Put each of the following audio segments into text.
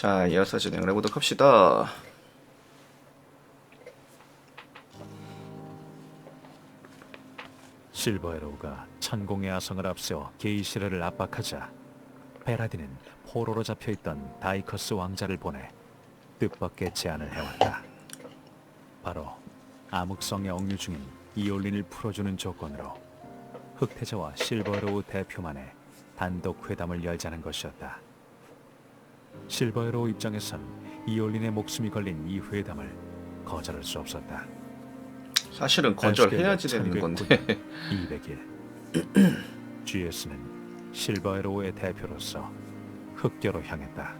자, 이어서 진행을 해보도록 합시다. 실버에로우가 천공의 아성을 앞세워 게이시르를 압박하자 베라딘은 포로로 잡혀있던 다이커스 왕자를 보내 뜻밖의 제안을 해왔다. 바로 암흑성에 억류 중인 이올린을 풀어주는 조건으로 흑태자와 실버에로우 대표만의 단독 회담을 열자는 것이었다. 실버에로우 입장에선 이올린의 목숨이 걸린 이 회담을 거절할 수 없었다. 사실은 거절해야지 되는 건데. 200일 GS는 실버에로우의 대표로서 흑교로 향했다.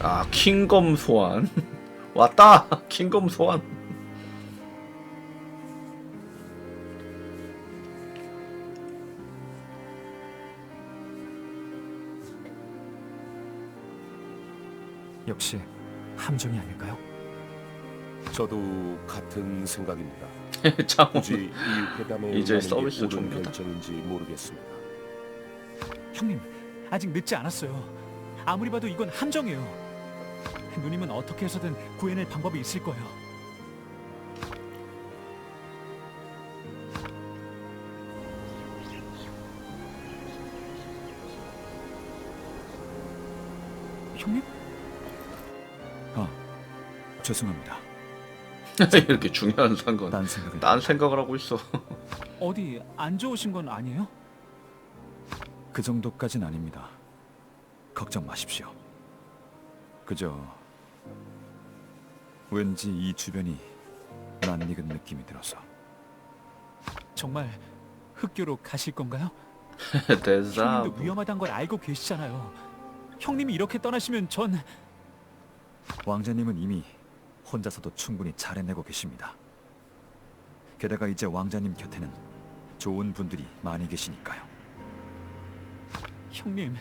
아, 킹검 소환. 왔다! 킹검 소환. 역시 함정이 아닐까요? 저도 같은 생각입니다. 참, 굳이 이 회담에 이제 응하는 서비스 게 옳은 종료다. 결정인지 모르겠습니다. 형님, 아직 늦지 않았어요. 아무리 봐도 이건 함정이에요. 누님은 어떻게 해서든 구해낼 방법이 있을 거예요. 형님? 아, 죄송합니다. 이렇게 중요한 상관. 딴 생각을 난 생각을 하고 있어. 어디 안 좋으신 건 아니에요? 그 정도까진 아닙니다. 걱정 마십시오. 그저 왠지 이 주변이 낯익은 느낌이 들어서. 정말 흑교로 가실 건가요? 대사. 형님도 위험하다는 걸 알고 계시잖아요. 형님이 이렇게 떠나시면 전 왕자님은 이미 혼자서도 충분히 잘 해내고 계십니다. 게다가 이제 왕자님 곁에는 좋은 분들이 많이 계시니까요. 형님,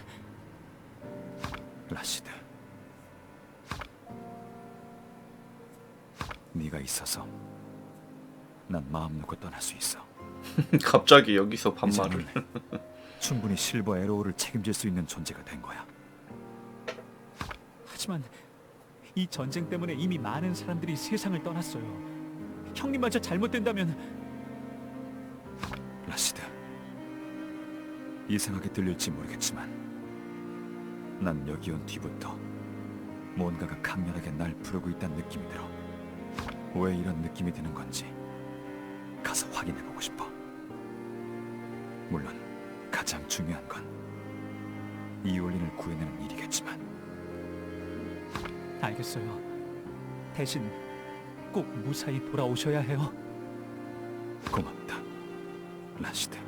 라시드, 네가 있어서 난 마음 놓고 떠날 수 있어. 갑자기 여기서 반말을. 충분히 실버 에로우를 책임질 수 있는 존재가 된 거야. 하지만 이 전쟁 때문에 이미 많은 사람들이 세상을 떠났어요. 형님마저 잘못된다면 라시드 이상하게 들릴지 모르겠지만 난 여기 온 뒤부터 뭔가가 강렬하게 날 부르고 있다는 느낌이 들어. 왜 이런 느낌이 드는 건지 가서 확인해 보고 싶어. 물론 가장 중요한 건 이올린을 구해내는 일이겠지만 알겠어요. 대신 꼭 무사히 돌아오셔야 해요. 고맙다. 라시드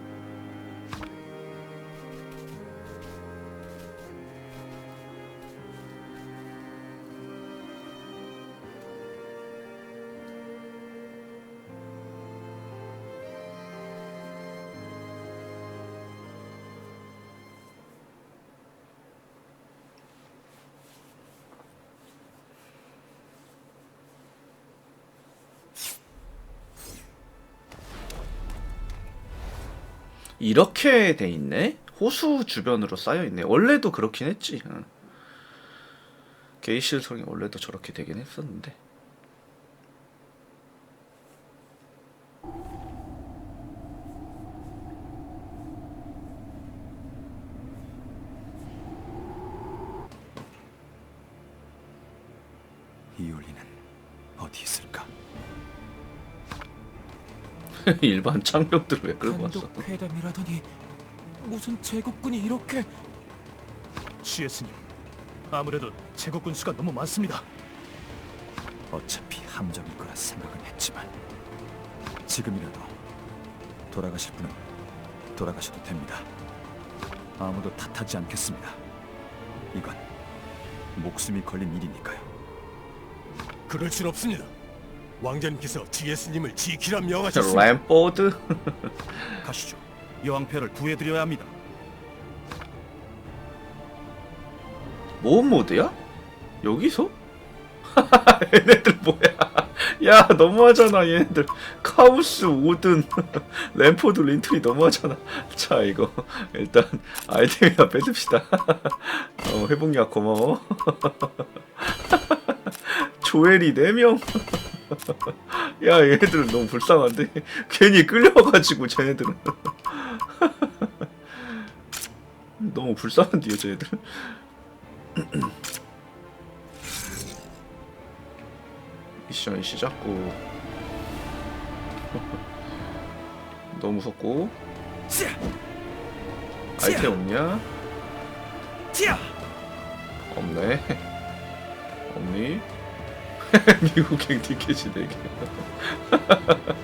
이렇게 돼 있네? 호수 주변으로 쌓여 있네. 원래도 그렇긴 했지. 응. 게이실 성이 원래도 저렇게 되긴 했었는데. 일반 창병들 왜 끌고 왔어? 단독 회담이라더니 무슨 제국군이 이렇게 GS님, 아무래도 제국군 수가 너무 많습니다. 어차피 함정일 거라 생각은 했지만 지금이라도 돌아가실 분은 돌아가셔도 됩니다. 아무도 탓하지 않겠습니다. 이건 목숨이 걸린 일이니까요. 그럴 순 없습니다. 왕자님께서 GS님을 지키란 명하셨습니다. 램포드? 가시죠. 여왕패를 구해드려야 합니다. 모험 모드야? 여기서? 얘네들 뭐야? 야 너무하잖아 얘네들 카우스 오든 램포드 린트리 너무하잖아 자 이거 일단 아이템이나 뺏읍시다 어, 회복약 고마워 조엘이 4명 야 얘네들은 너무 불쌍한데? 괜히 끌려가지고 쟤네들은. 너무 불쌍한데요 쟤네들 미션이 시작고. 너무 무섭고. 아이템 없냐? 없네. 없니? 미국행 티켓이 4개.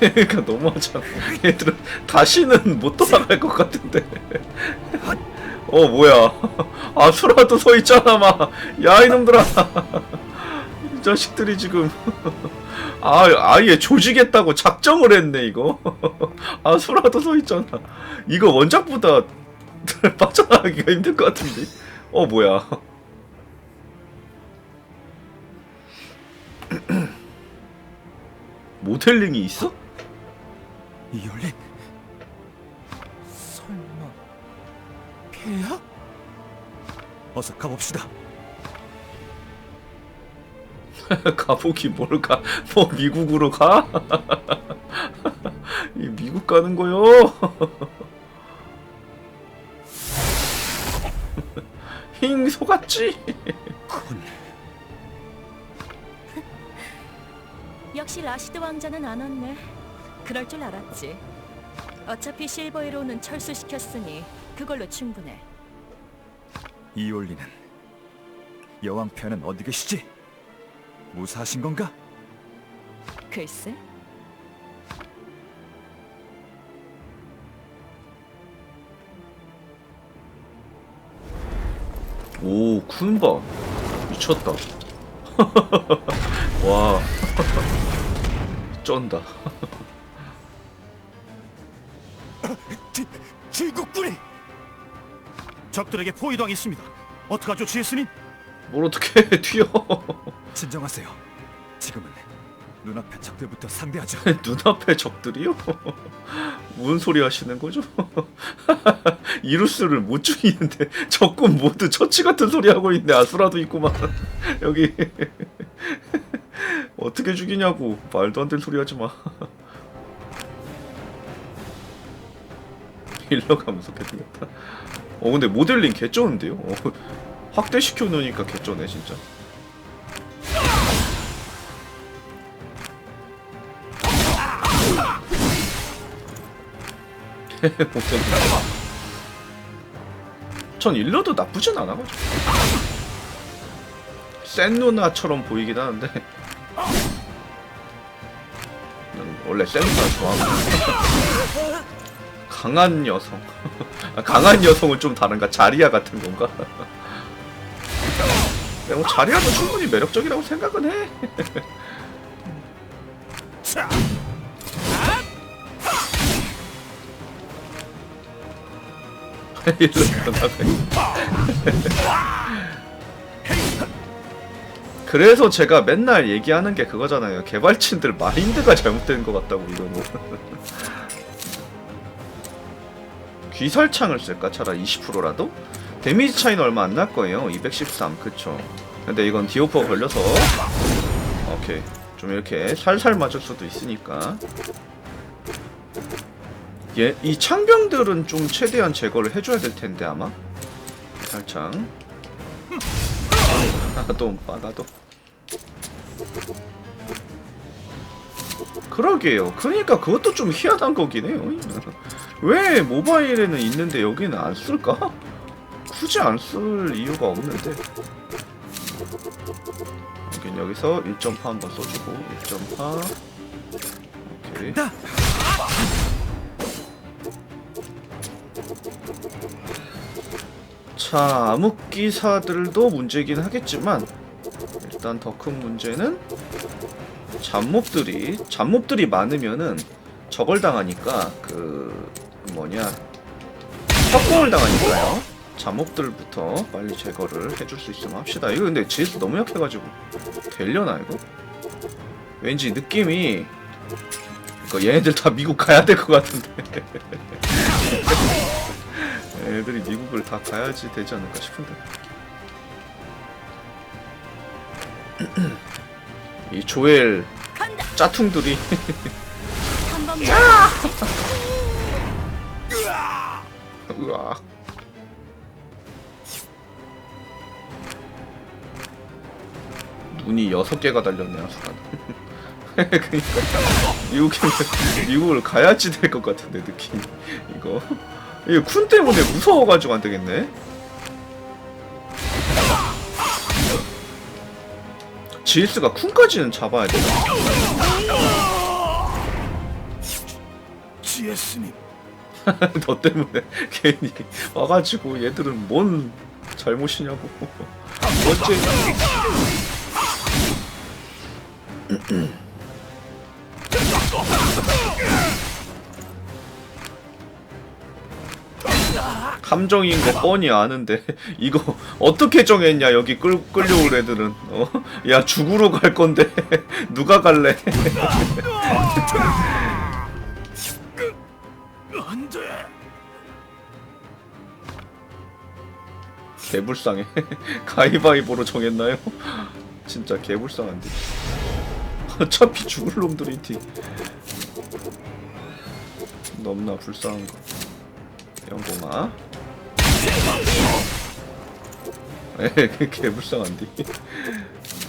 그러니까 너무하잖아. 얘들은 다시는 못 돌아갈 것 같은데. 어 뭐야. 아수라도 서 있잖아 막 야 이놈들아. 이 자식들이 지금 아 아예 조지겠다고 작정을 했네 이거 아 수라도 서 있잖아 이거 원작보다 빠져나가기가 힘들 것 같은데 어 뭐야 모델링이 있어? 이올린 설마 폐야? 어서 가봅시다. 가보기 뭘 가? 뭐 미국으로 가? 이 미국 가는 거요? 힝 속았지? 군 역시 라시드 왕자는 안 왔네. 그럴 줄 알았지. 어차피 실버히로는 철수시켰으니 그걸로 충분해. 이올린은 여왕 폐하는 어디 계시지? 무사하신 건가? 글쎄. 오 쿤바 미쳤다. 와 쩐다. 제국군이 적들에게 포위당했습니다. 어떡하죠, 지혜스님? 뭘 어떻게 튀어? 진정하세요. 지금은 눈앞의 적들부터 상대하죠. 눈앞에 적들이요? 무슨 소리 하시는 거죠? 이루스를 못 죽이는데 적군 모두 처치 같은 소리 하고 있네 아수라도 있구만 여기 어떻게 죽이냐고 말도 안 되는 소리 하지 마 힐러가 무섭게 생겼다 어 근데 모델링 개쩌는데요? 어, 확대시켜 놓으니까 개쩌네 진짜 전. 일러도 나쁘진 않아가지고 센 누나처럼 보이긴 하는데. 난 원래 센 누나 좋아하고. 강한 여성. 아, 강한 여성은 좀 다른가? 자리야 같은 건가? 근데 뭐 자리야도 충분히 매력적이라고 생각은 해 나가 그래서 제가 맨날 얘기하는 게 그거잖아요. 개발진들 마인드가 잘못된 것 같다고 이거는. 귀설창을 쓸까 차라리 20%라도? 데미지 차이는 얼마 안 날 거예요. 213 그쵸. 근데 이건 디오퍼 걸려서 오케이 좀 이렇게 살살 맞을 수도 있으니까. 얘, 이 창병들은 좀 최대한 제거를 해줘야 될 텐데 아마. 살창 나도 나도. 그러게요. 그러니까 그것도 좀 희한한 거긴 해요. 왜 모바일에는 있는데 여기는 안 쓸까? 굳이 안 쓸 이유가 없는데. 여긴 여기서 1.4 한번 써주고 1.4 오케이 자, 암흑기사들도 문제긴 하겠지만 일단 더 큰 문제는 잡몹들이 잡몹들이 많으면은 저걸 당하니까 그 뭐냐 협공을 당하니까요. 잠옥들부터 빨리 제거를 해줄 수 있으면 합시다. 이거 근데 GS 너무 약해가지고 되려나 이거? 왠지 느낌이 이거 얘네들 다 미국 가야 될 것 같은데. 애들이 미국을 다 가야지 되지 않을까 싶은데. 이 조엘. 짜퉁들이. 으악. 눈이 여섯 개가 달렸네 아수란. 그러니까 미국에 미국을 가야지 될 것 같은데 느낌 이거 이거 쿤 때문에 무서워가지고 안 되겠네. GS가 쿤까지는 잡아야 돼. GS님 너 때문에 괜히 와가지고 얘들은 뭔 잘못이냐고 어째 함정인 거 뻔히 아는데 이거 어떻게 정했냐 여기 끌, 끌려올 애들은 어? 야 죽으러 갈 건데 누가 갈래 개불쌍해. 가위바위보로 정했나요? 진짜 개불쌍한데. 어차피 죽을 놈들이지. 너무나 불쌍한 거. 영공아. 에 개불쌍한데.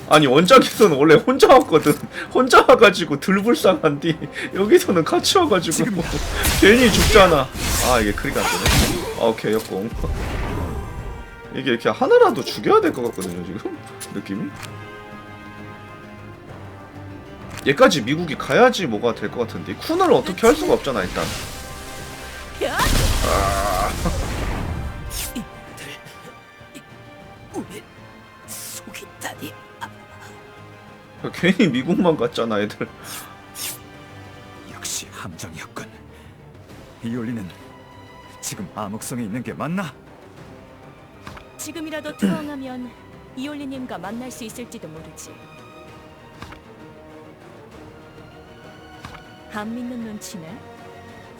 아니 원작에서는 원래 혼자 왔거든. 혼자 와가지고 덜 불쌍한디 여기서는 같이 와가지고 괜히 죽잖아. 아 이게 크리가 안 되네. 아 오케이 역공. 이게 이렇게 하나라도 죽여야 될 것 같거든요 지금 느낌이 얘까지 미국이 가야지 뭐가 될 것 같은데 쿤을 어떻게 할 수가 없잖아 일단 괜히 미국만 갔잖아 애들 역시 함정이었군. 이올리는 지금 암흑성에 있는 게 맞나? 지금이라도 투항하면 이올리님과 만날 수 있을지도 모르지. 안 믿는 눈치네.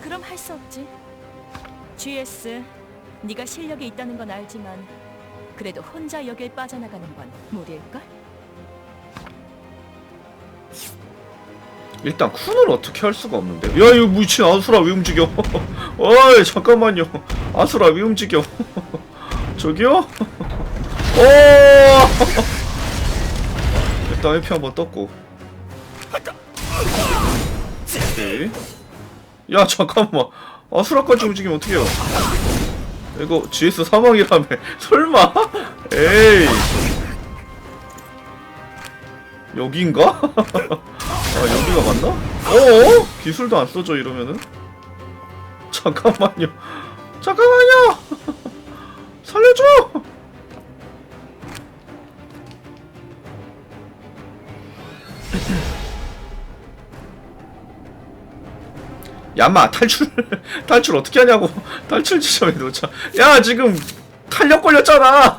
그럼 할 수 없지. GS, 네가 실력이 있다는 건 알지만 그래도 혼자 여길 빠져나가는 건 무리일걸? 일단 쿤을 어떻게 할 수가 없는데. 야 이거 미친 아수라 왜 움직여? 어이 잠깐만요. 아수라 왜 움직여? 저기요? 오 일단 회피 한번 떴고. 오케이. 야 잠깐만. 아수라까지 움직이면 어떡해요? 이거 GS 사망이라며. 설마? 에이. 여긴가? 아 여기가 맞나? 어어? 기술도 안 써져 이러면은? 잠깐만요. 잠깐만요! 살려줘! 야마 탈출 탈출 어떻게 하냐고. 탈출 지점에 놓자 야 지금 탄력 걸렸잖아!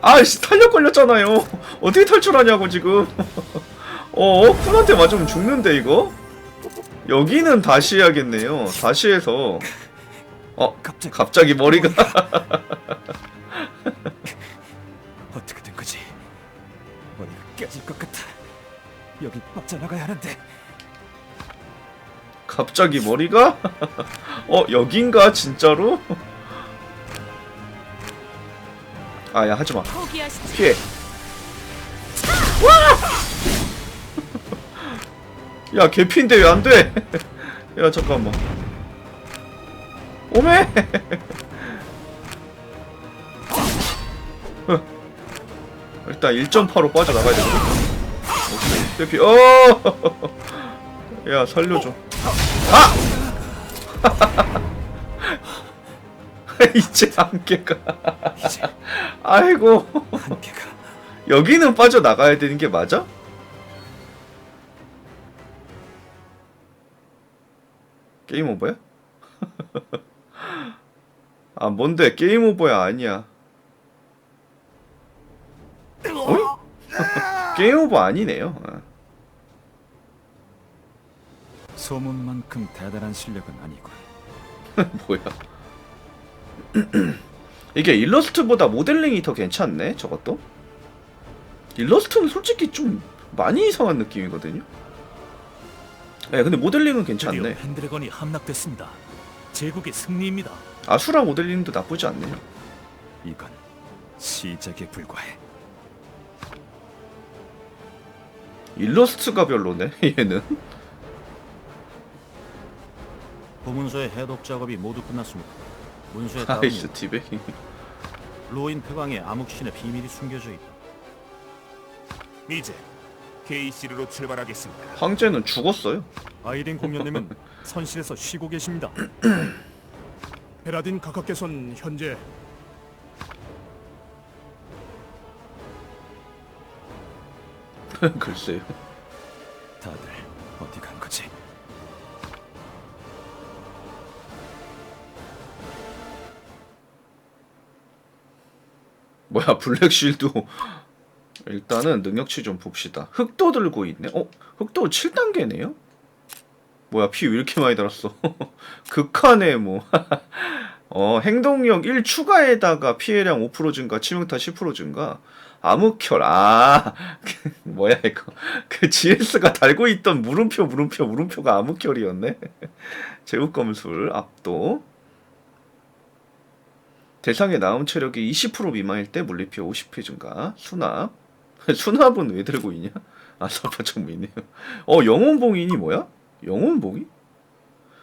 아씨 탄력 걸렸잖아요. 어떻게 탈출하냐고 지금 어 쿤한테 맞으면 죽는데 이거? 여기는 다시 해야겠네요. 다시 해서. 어 갑자기 갑자기 머리가. 어떻게 된 거지? 머리가 깨질 것 같아. 여기 빠져나가야 하는데. 갑자기 머리가? 어 여긴가 진짜로? 아야 하지마. 피해. 와! 야 개피인데 왜 안 돼? 야 잠깐만. 오메! 일단 1.8로 빠져나가야 되거든 오케이. 개피. 어 야 살려줘. 아! 이제 안개가. 이제 아이고. 한계가. 여기는 빠져나가야 되는 게 맞아? 게임 오버야? 아 뭔데 게임 오버야 아니야 어? 게임 오버 아니네요 아. 소문만큼 대단한 실력은 아니군. 뭐야 이게 일러스트보다 모델링이 더 괜찮네 저것도 일러스트는 솔직히 좀 많이 이상한 느낌이거든요 네 근데 모델링은 괜찮네 펜드래건이 함락됐습니다. 제국의 승리입니다. 아수라 모델링도 나쁘지 않네요 이건 시작에 불과해. 일러스트가 별로네 얘는 보문서의 해독 작업이 모두 끝났습니다. 문서에 따르면 아이스 티베 로인 폐광에 암흑신의 비밀이 숨겨져 있다. 이제 게이시르로 출발하겠습니다. 황제는 죽었어요 아이린 공연님은 선실에서 쉬고 계십니다. 베라딘 각하께서는 현재 글쎄요 다들 어디 간 거지? 뭐야 블랙쉴드 일단은 능력치 좀 봅시다 흑도 들고 있네 어? 흑도 7단계네요? 뭐야 피 왜 이렇게 많이 달았어 극한의 뭐 어, 행동력 1 추가에다가 피해량 5% 증가 치명타 10% 증가 암흑혈 아 뭐야 이거 그 GS가 달고 있던 물음표 물음표 물음표가 암흑혈이었네 제국검술 압도 대상의 나음 체력이 20% 미만일 때 물리피 50회 증가. 수납. 수납은 왜 들고 있냐? 아, 사파점이 있네요. 어, 영혼봉인이 뭐야? 영혼봉이?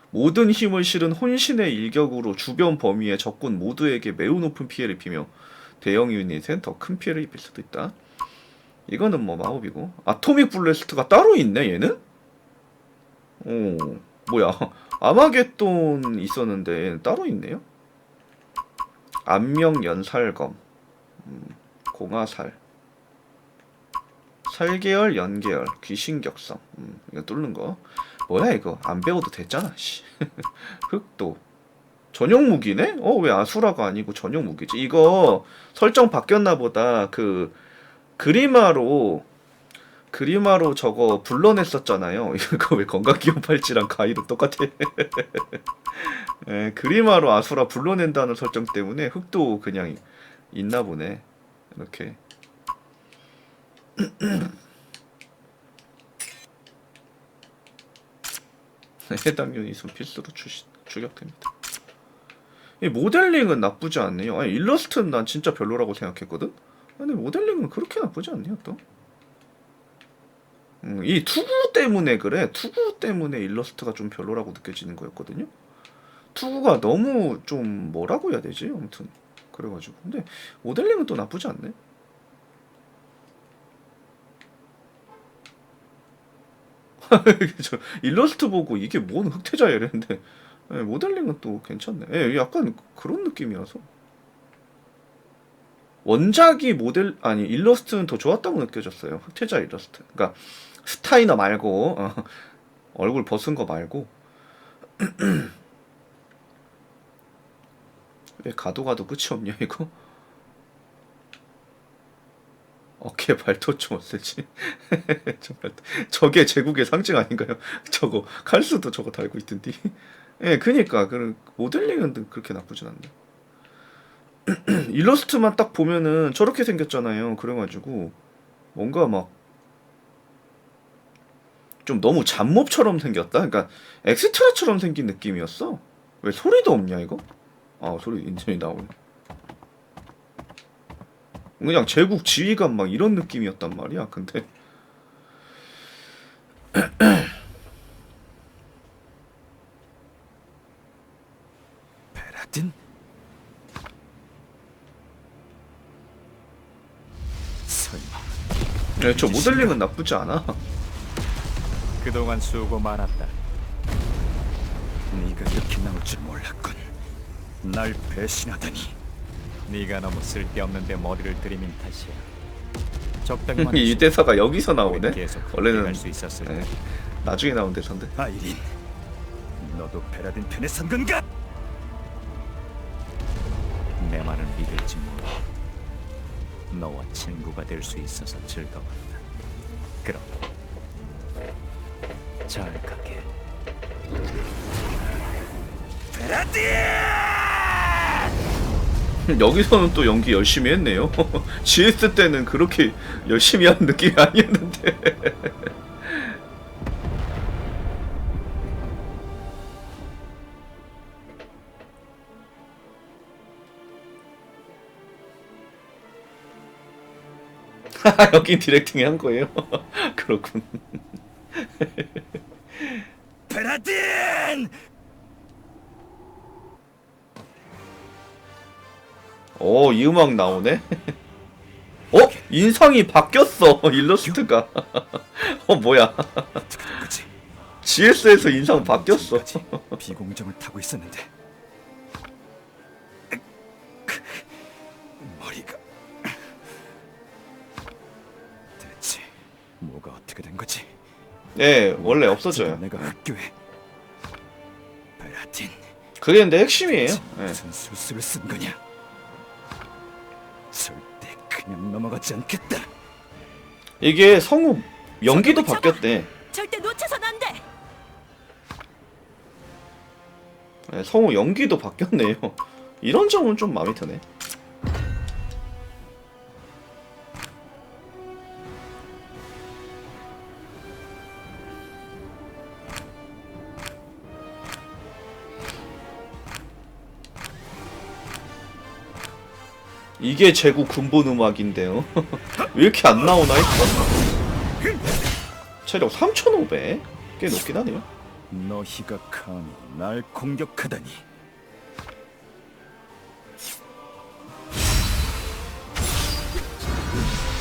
모든 힘을 실은 혼신의 일격으로 주변 범위의 적군 모두에게 매우 높은 피해를 입히며 대형 유닛엔 더 큰 피해를 입힐 수도 있다. 이거는 뭐 마법이고. 아토믹 블래스트가 따로 있네, 얘는? 오, 뭐야. 아마겟돈 있었는데 얘는 따로 있네요? 안명 연살검 음, 공화살 살계열 연계열 귀신격성 음, 이거 뚫는 거 뭐야 이거 안 배워도 됐잖아 씨. 흑도 전용 무기네? 어 왜 아수라가 아니고 전용 무기지? 이거 설정 바뀌었나 보다 그 그리마로 그리마로 저거 불러냈었잖아요 이거 왜 건강기업 팔찌랑 가이로 똑같아 예, 그리마로 아수라 불러낸다는 설정 때문에 흑도 그냥 있나 보네. 이렇게. 해당 유닛은 필수로 추시, 추격됩니다. 이 모델링은 나쁘지 않네요. 아니 일러스트는 난 진짜 별로라고 생각했거든. 근데 모델링은 그렇게 나쁘지 않네요 또. 음, 이 투구 때문에 그래. 투구 때문에 일러스트가 좀 별로라고 느껴지는 거였거든요. 투구가 너무 좀 뭐라고 해야 되지? 아무튼 그래가지고 근데 모델링은 또 나쁘지 않네. 저 일러스트 보고 이게 뭔 흑태자야 이랬는데 예, 모델링은 또 괜찮네. 예, 약간 그런 느낌이라서 원작이 모델 아니 일러스트는 더 좋았다고 느껴졌어요. 흑태자 일러스트. 그러니까 스타이너 말고 어, 얼굴 벗은 거 말고 왜 가도 가도 끝이 없냐 이거? 어깨 발톱 좀? 저 발톱. 저게 제국의 상징 아닌가요? 저거 칼수도 저거 달고 있던디. 예, 그니까 그 모델링은 그렇게 나쁘진 않네. 일러스트만 딱 보면은 저렇게 생겼잖아요. 그래가지고 뭔가 막 좀 너무 잡몹처럼 생겼다. 그러니까 엑스트라처럼 생긴 느낌이었어. 왜 소리도 없냐 이거? 아 소리 인전이 나오네 그냥 제국 지휘관 막 이런 느낌이었단 말이야 근데 베라딘? 설마 네, 저 모델링은 나쁘지 않아 그동안 수고 많았다. 네가 이렇게 나올 줄 몰랐군. 날 배신하다니. 네가 너무 쓸데없는데 머리를 들이민 탓이야. 적당히만 이 대사가 여기서 나오네 원래는 갈수 있었을 네. 나중에 나온 대사인데 아이린, 너도 베라딘 편에 선 건가? 내 말을 믿을지 모르. 너와 친구가 될 수 있어서 즐거웠다. 그럼 잘 가게. 여기서는 또 연기 열심히 했네요. GS 때는 그렇게 열심히 하는 느낌이 아니었는데. 여기 디렉팅이 한 거예요. 그렇군. 베라딘! 오, 이 음악 나오네. 어? 인상이 바뀌었어. 일러스트가. 어, 뭐야. 그치? GS에서 인상 바뀌었어. 비공정을 타고 있었는데 머리가 대체 뭐가 어떻게 된 거지? 예, 원래 없어져요. 내가 학교에 그게 근데 핵심이에요. 예. 무슨 술수를 쓴 거냐? 그냥 넘어가지 않겠다. 이게 성우 연기도 바뀌었대. 절대 놓쳐선 안 돼. 예, 성우 연기도 바뀌었네요. 이런 점은 좀 마음에 드네. 이게 제구 근본 음악인데요. 왜 이렇게 안 나오나 했어. 체력 3,500? 꽤 높긴 하네요. 너희가 감히 날 공격하다니.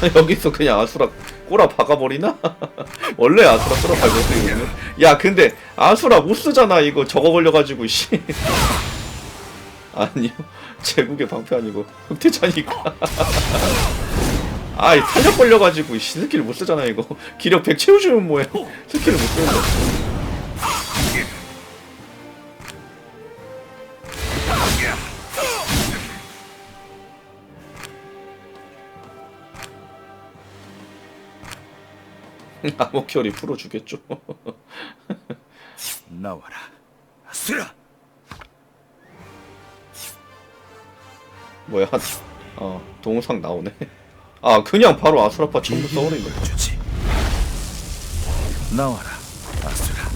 여기서 그냥 아수라 꼬라 박아버리나? 원래 아수라 꼬라 박았어요 야 근데 아수라 못 쓰잖아 이거 저거 걸려가지고 씨 아니요 제국의 방패 아니고 흑태찬이고. 아이 탄력 걸려가지고 씨 스킬 못 쓰잖아 이거. 기력 100 채워주면 뭐해 스킬을 못 쓰는 거 암호결이 풀어주겠죠. 나와라, 아수라. 뭐야 어 동영상 나오네 아 그냥 바로 아수라파 처음부터 써버린 거야 주지. 나와라, 아수라.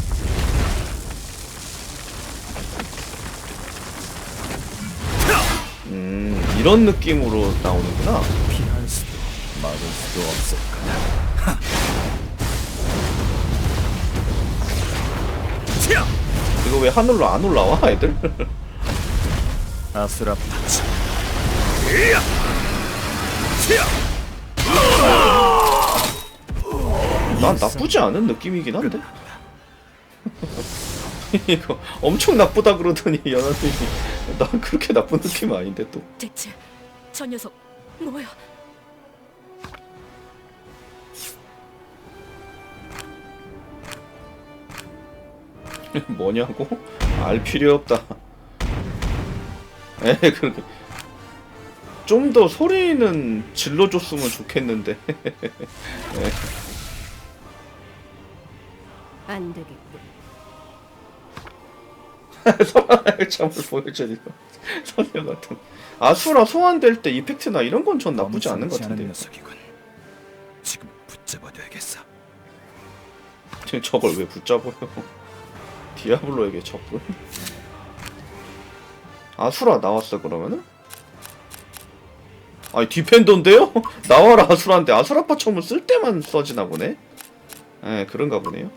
음 이런 느낌으로 나오는구나 피할 수도 막을 수도 없을 거다. 이거 왜 하늘로 안 올라와 애들? 아수라 파츠. 난 나쁘지 않은 느낌이긴 한데 이거 엄청 나쁘다 그러더니 연하님이 난 그렇게 나쁜 느낌 아닌데 또 대체 저 녀석 뭐야? 뭐냐고? 알 필요 없다 에 그렇게 좀 더 소리는 질러줬으면 좋겠는데 안 되겠군. 소환할 점을 보여주니까 선녀 같은 아수라 소환될 때 이펙트나 이런 건 전 나쁘지 않은 것 같은데 녀석이군. 지금 붙잡아둬야겠어. 지금 저걸 왜 붙잡아요 디아블로에게 접근 아수라 나왔어 그러면은? 아니 디펜더인데요? 나와라 아수라인데 아수라파 처음은 쓸 때만 써지나 보네 에 그런가 보네요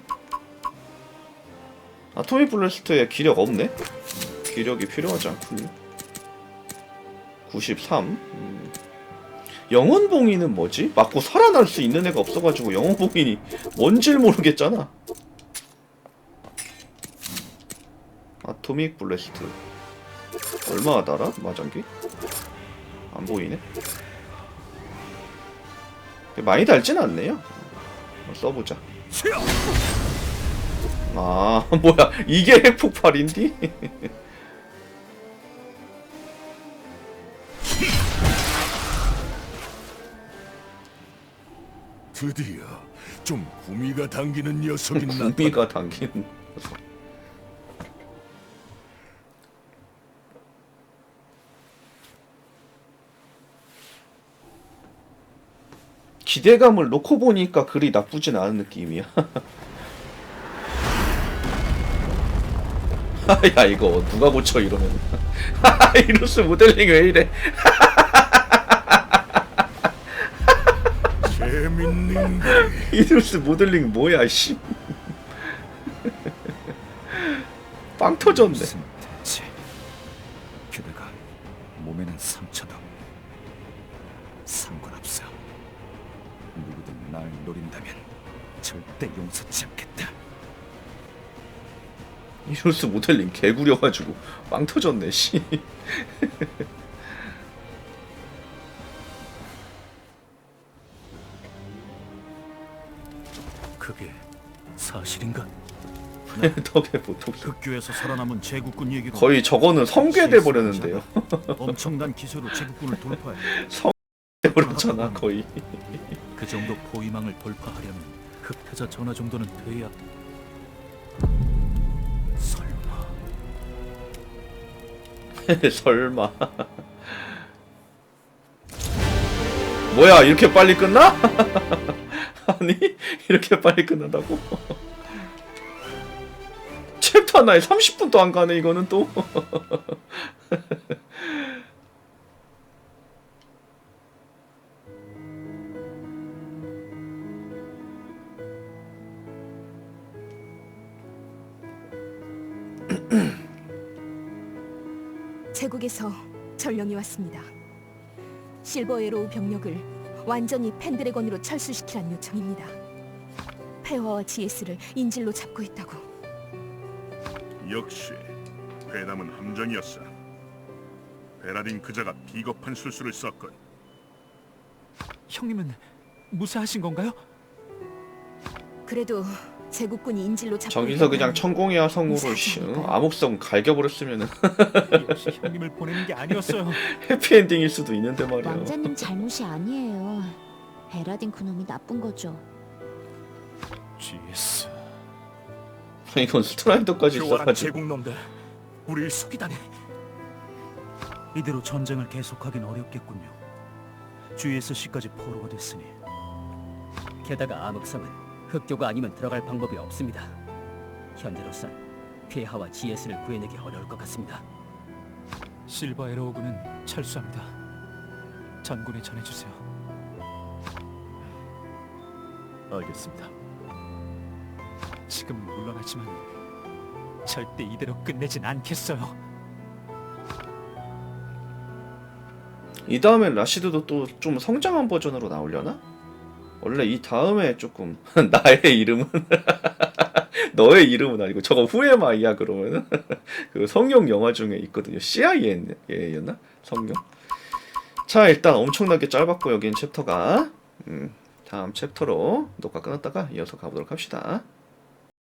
아토믹 블래스트에 기력 없네? 기력이 필요하지 않군요 93 음. 영혼봉인은 뭐지? 맞고 살아날 수 있는 애가 없어가지고 영혼봉인이 뭔지를 모르겠잖아 아토믹 블래스트 얼마나 달아? 마장기? 안 보이네. 많이 달진 않네요. 써보자. 아 뭐야 이게 핵폭발인디? 드디어 좀 구미가 당기는 녀석이 났다. 구미가 당기는 녀석. 기대감을 놓고 보니까 그리 나쁘진 않은 느낌이야. 야 이거 누가 고쳐 이러면 이루스 모델링 왜 이래? 이루스 모델링 뭐야 씨. 빵 터졌네. 이루스 모델링 개구려가지고 빵 터졌네 씨. 그게 사실인가? 덕에 보통 흑교에서 살아남은 제국군 얘기로 거의 저거는 성괴돼 버렸는데요. 엄청난 기세로 제국군을 돌파해 버렸잖아 거의. 그 정도 포위망을 돌파하려면 흑태자 전화 정도는 돼야 설마. 뭐야 이렇게 빨리 끝나? 아니 이렇게 빨리 끝난다고? 챕터 하나에 30분도 안 가네 이거는 또. 제국에서 전령이 왔습니다. 실버 에로우 병력을 완전히 펜드래곤으로 철수시키란 요청입니다. 폐화와 GS를 인질로 잡고 있다고. 역시 회담은 함정이었어. 베라딘 그자가 비겁한 술수를 썼건 형님은 무사하신 건가요? 그래도 제국군이 인질로 잡고 저기서 그냥 천공이야 성우로 씨, 응? 암흑성 갈겨버렸으면은 역시 형님을 보내는 게 아니었어요. 해피엔딩일 수도 있는데 말이야. 왕자님 잘못이 아니에요. 베라딘 그놈이 나쁜 거죠. GS 이건 스트라이더까지 교활한 있어가지고. 제국놈들 우리를 속이다니 이대로 전쟁을 계속하긴 어렵겠군요. GSC까지 포로가 됐으니 게다가 암흑성은 흑교가 아니면 들어갈 방법이 없습니다. 현재로선 폐하와 GS를 구해내기 어려울 것 같습니다. 실버 에로우군은 철수합니다. 전군에 전해주세요. 알겠습니다. 지금 물러나지만 절대 이대로 끝내진 않겠어요. 이 다음에 라시드도 또 좀 성장한 버전으로 나오려나? 원래 이 다음에 조금 나의 이름은 너의 이름은 아니고 저거 후에마이야 그러면은 그 성룡 영화 중에 있거든요. CIA였나? 성룡. 자 일단 엄청나게 짧았고 여긴 챕터가 음, 다음 챕터로 녹화 끊었다가 이어서 가보도록 합시다.